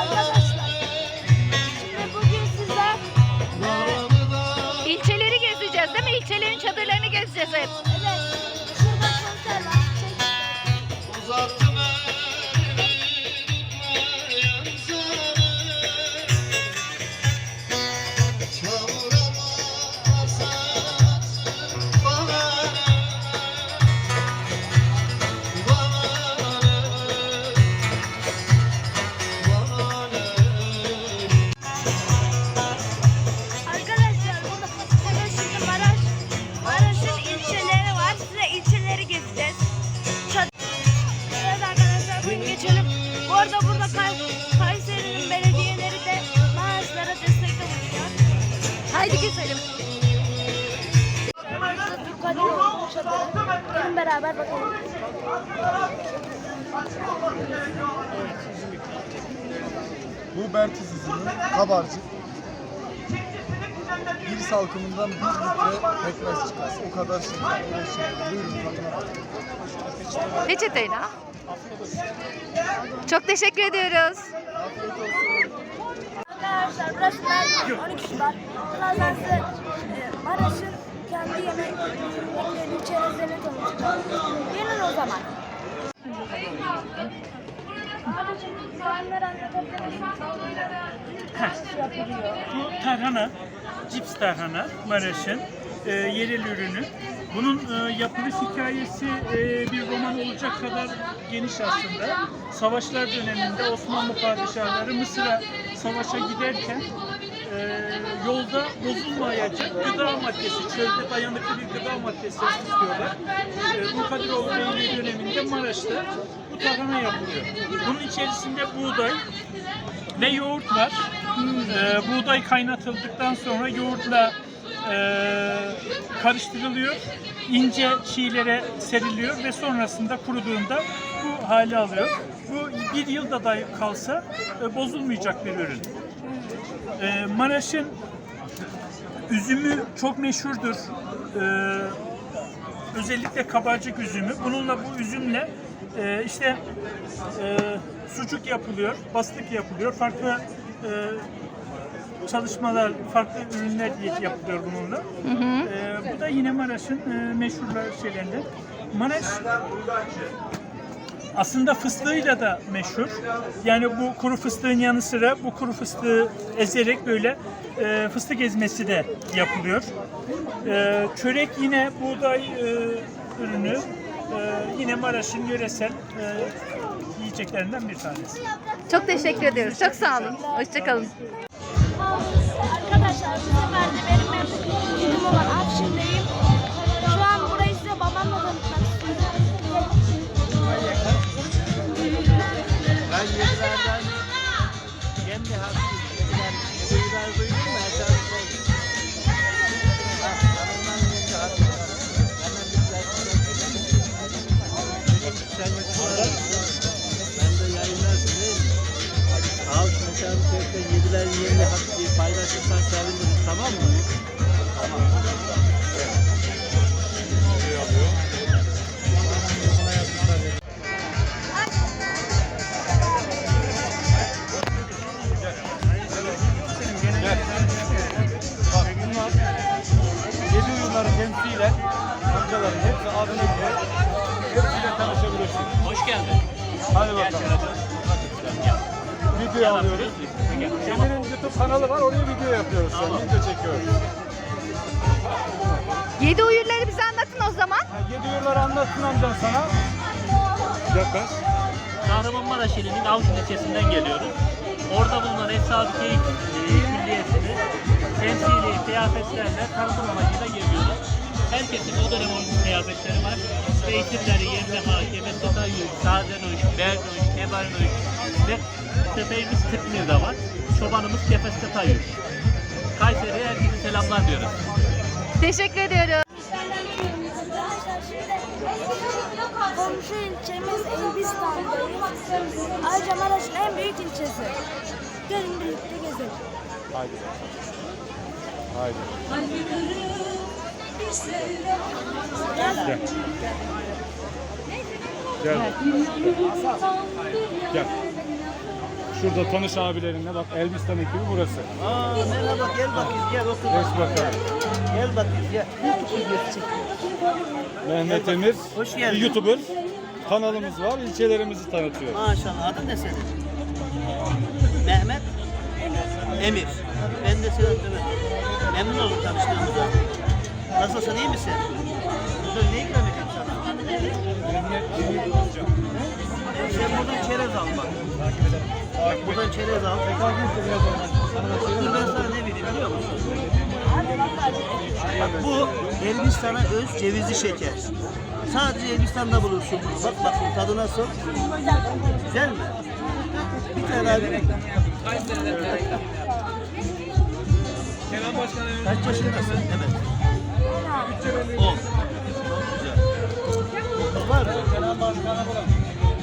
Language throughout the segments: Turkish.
Arkadaşlar. Şimdi bugün size ilçeleri gezeceğiz değil mi? İlçelerin çadırlarını gezeceğiz hep. Bu Bertizizinin kabarcık bir salkımından bir litre pekmez çıkmaz. O kadar şey. Buyurun bakın. Peçeteyle. Çok teşekkür ediyoruz. Afiyet olsun. Arkadaşlar burası Mersin 12 Şubat. Birazdan size Maraş'ın kendi yemeklerini, çerezlerini tanıtacağım. Gelin o zaman. Bu tarhana, cips tarhana Maraş'ın e, yerel ürünü. Bunun e, yapılış hikayesi e, bir roman olacak kadar geniş aslında. Savaşlar döneminde Osmanlı padişahları Mısır'a savaşa giderken e, yolda bozulmayacak gıda maddesi, çölde dayanıklı bir gıda maddesi istiyorlar. E, bu Kadiroğlu Beyliği döneminde Maraş'ta bu tarhana yapılıyor. Bunun içerisinde buğday, ve yoğurt var. Ee, buğday kaynatıldıktan sonra yoğurtla e, karıştırılıyor. ince çiğlere seriliyor ve sonrasında kuruduğunda bu hale alıyor. Bu bir yılda da kalsa e, bozulmayacak bir ürün. Ee, Maraş'ın üzümü çok meşhurdur. Ee, özellikle kabarcık üzümü. Bununla bu üzümle e, işte e, sucuk yapılıyor, bastık yapılıyor. Farklı e, çalışmalar, farklı ürünler yapılıyor bununla. E, bu da yine Maraş'ın e, meşhur şeylerinden. Maraş aslında fıstığıyla da meşhur. Yani bu kuru fıstığın yanı sıra bu kuru fıstığı ezerek böyle e, fıstık ezmesi de yapılıyor. E, çörek yine buğday e, ürünü. E, yine Maraş'ın yöresel e, yiyeceklerinden bir tanesi. Çok teşekkür ediyoruz. Çok sağ olun. Hoşçakalın. Arkadaşlar de yayınlarsın değil mi? Al mesela bu köyde yediler yeni hak diye paylaşırsan sevinirim. Tamam mı? Tamam. Hoş geldin. Hadi bakalım. Video alıyoruz. Emir'in YouTube kanalı var oraya video yapıyoruz. Tamam. Video çekiyoruz. Yedi uyurları bize anlatın o zaman. Ha, yedi uyumları anlatsın amcan sana. Yaklaş. Kahramanmaraş ilinin Avcı ilçesinden geliyoruz. Orada bulunan Eshab-ı Keyif e, Külliyesi'ni temsili kıyafetlerle tanıtım amacıyla geliyoruz. Herkesin o dönem uygun kıyafetleri var. İşte eğitimleri, yerine hakeme, totayüş, sadenuş, bernuş, ebarnuş ve köpeğimiz Tıkmir de var. Çobanımız Kefes Tetayüş. Kayseri'ye herkese selamlar diyoruz. Teşekkür ediyoruz. Komşu ilçemiz Elbistan'dayız. Ayrıca Maraş'ın en büyük ilçesi. Gelin birlikte gezelim. Haydi. Haydi. Gel. Gel. Gel. Şurada tanış abilerinle bak Elbistan ekibi burası. Aa merhaba gel bakayım gel otur. Geç bakalım. Gel bakayım gel. Mehmet Emir. Hoş geldin. Bir YouTuber. Kanalımız var. ilçelerimizi tanıtıyor. Maşallah adın ne senin? Mehmet Emir. Ben de Sedat Mehmet. Memnun oldum tanıştığımıza. Nasılsın iyi misin? Bugün ne ikram sana? Sen buradan çerez al bak. Buradan çerez al. Dur ben sana ne vereyim biliyor musun? Bak bu Elbistan'a öz cevizli şeker. Sadece Elbistan'da bulursun. Bak bakayım tadı nasıl? Güzel mi? Bir tane abi. Kaç yaşındasın? Evet. On. Çok güzel. Okul var?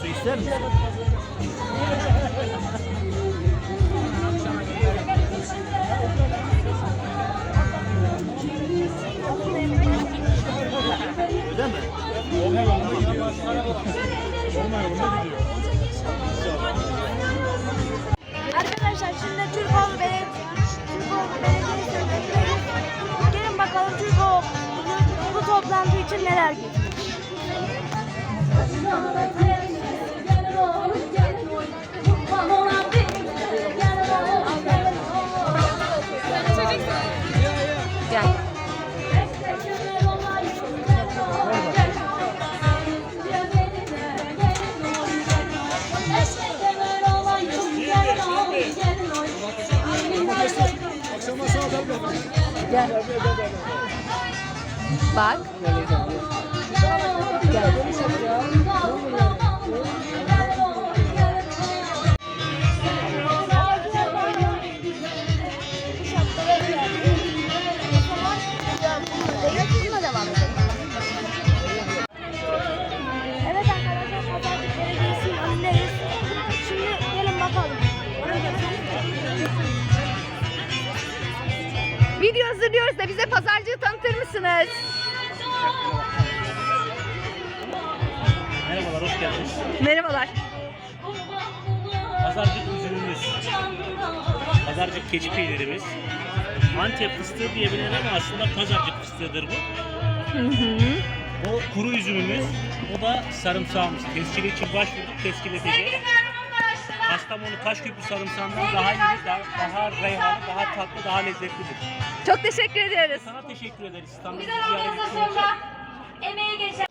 Su ister misin? Öyle mi? Olma yolunda Gel. Saat alma. Gel. Video hazırlıyoruz da bize pazarcıyı tanıtır mısınız? Merhabalar, hoş geldiniz. Merhabalar. Pazarcık üzümümüz, pazarcık keçi peynirimiz, Antep fıstığı diyebilir ama aslında pazarcık fıstığıdır bu. O kuru üzümümüz, o da sarımsağımız. Teskili için başvurduk, teskileteceğiz. Kastamonu Taşköprü sarımsağından daha iyi, daha, daha reyhanlı, daha tatlı, daha lezzetlidir. Çok teşekkür ediyoruz. Sana teşekkür ederiz. İstanbul'u ziyaret için. Emeği geçen.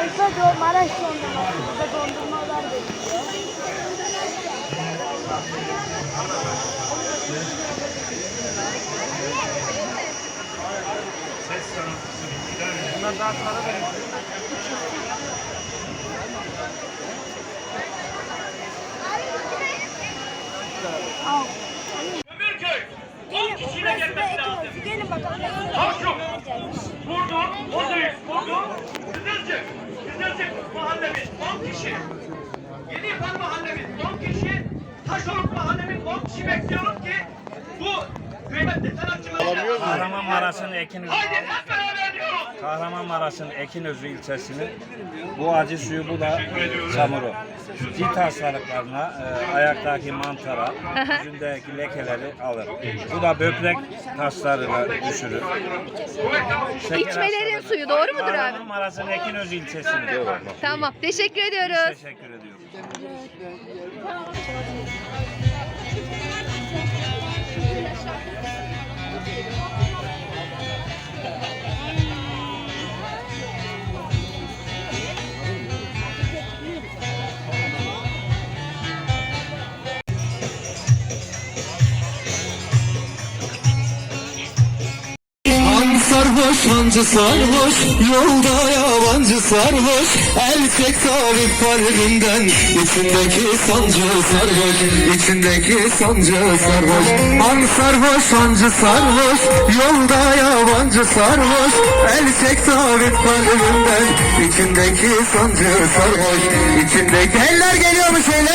Alfa do Maraş dondurması. Burada dondurmalar bekliyor. Al. Gelin, burası da Ekim Gelin bakalım. Vurdun, oradayız, vurdun. Kızılcık, Kızılcık mahallemiz 10 kişi. Yeni Yıkan mahallemiz 10 kişi. Taşoluk mahallemiz 10 kişi bekliyoruz ki bu kıymetli sanatçılarımız... Kahramanmaraş'ın Ekinözü, Haydi hep beraber diyoruz. Kahramanmaraş'ın Ekinözü ilçesinin bu acı suyu bu da çamuru. Cilt hastalıklarına, e, ayaktaki mantara, yüzündeki lekeleri alır. Bu da böbrek taşlarını düşürür. Şeker İçmelerin hastalığı- suyu doğru mudur abi? Kahramanmaraş'ın Ekinözü ilçesinin. Tamam, teşekkür ediyoruz. Teşekkür ediyorum. Hancı sarhoş Yolda yabancı sarhoş. El çek sabit kalbinden İçindeki sancı sarhoş. İçindeki sancı sarhoş. An sarhoş hancı sarhoş. Yolda yabancı sarhoş. El çek sabit kalbinden İçindeki sancı sarhoş. İçindeki Eller geliyor mu şöyle